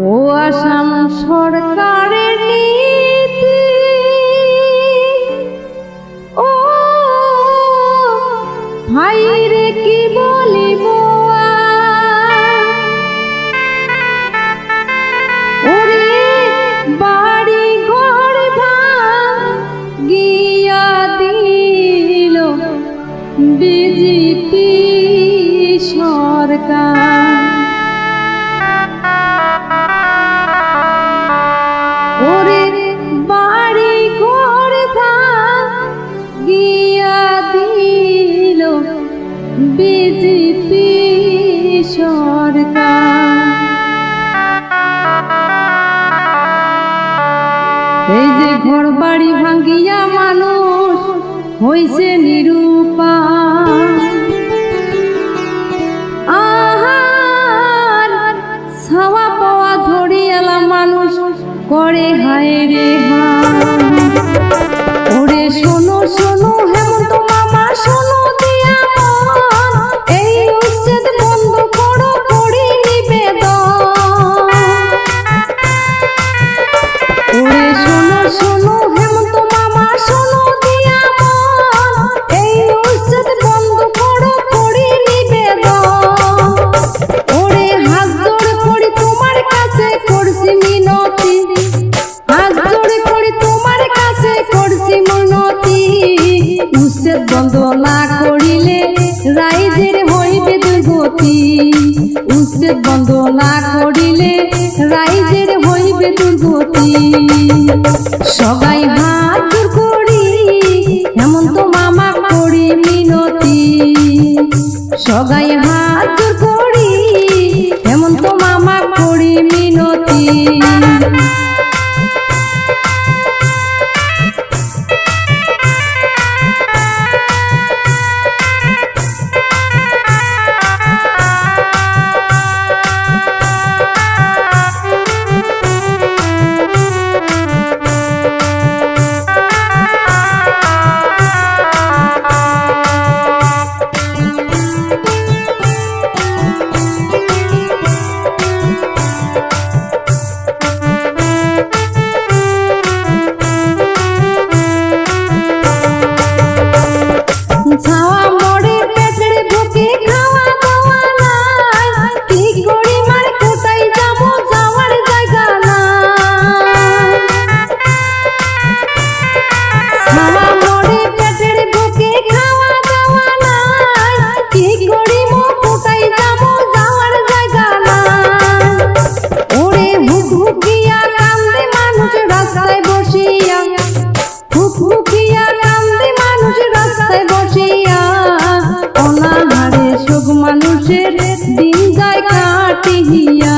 ও আসাম সরকারের নীতি। ও ভাই রে কি বলিব বিজেপি সরকার। বিজেপি সরকার। এই যে ঘর বাড়ি ভাঙ্গিয়া মানুষ হইছে নিরূপা আহার, ছাওয়া পাওয়া ধরিয়ালা মানুষ করে হায় রে হায়। ওরে শোনো শোনো দুর্গতি উচ্ছেদ বন্ধ না করিলে রাইজের হইবে দুর্গতি। সবাই হাত জোড় করি, হেমন্ত মামা করি মিনতি। সবাই হাত করি, হেমন্ত মামা করি মিনতি। মানুষের দিন যায় কাটিয়া,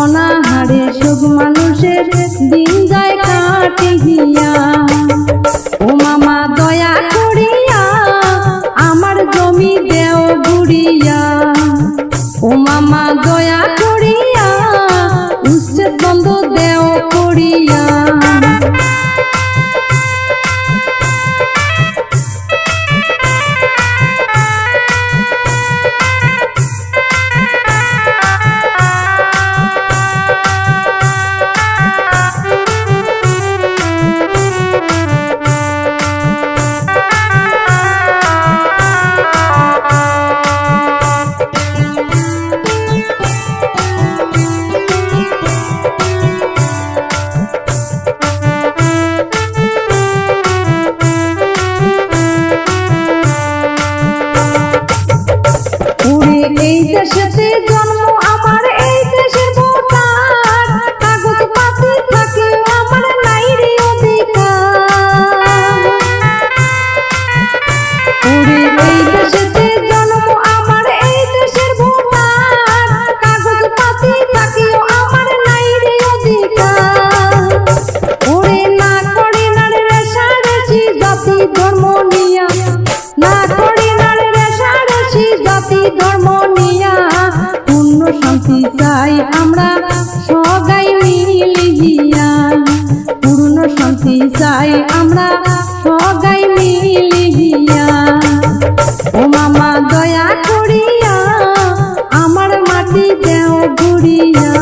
অনাহারে সুখ মানুষের দিন যায় কাটিয়া। ও মামা, দয়া করিয়া আমার জমি দেও গুড়িয়া। ও মামা, দয়া করিয়া উচ্ছেদ বন্ধ দেও করিয়া। এই দেশেতে জন্ম শান্তি চাই আমরা সবাই মিলিয়া, ও মামা দয়া করিয়া আমার মাটি দেও ঘুরিয়া,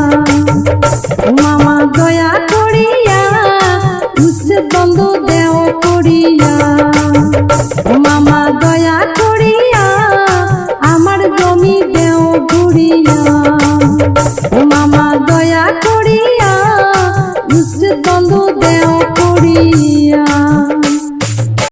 ও মামা দয়া করিয়া উচ্ছেদ বন্ধ দেও করিয়া, ও মামা দয়া করিয়া আমার জমি দেও ঘুরিয়া।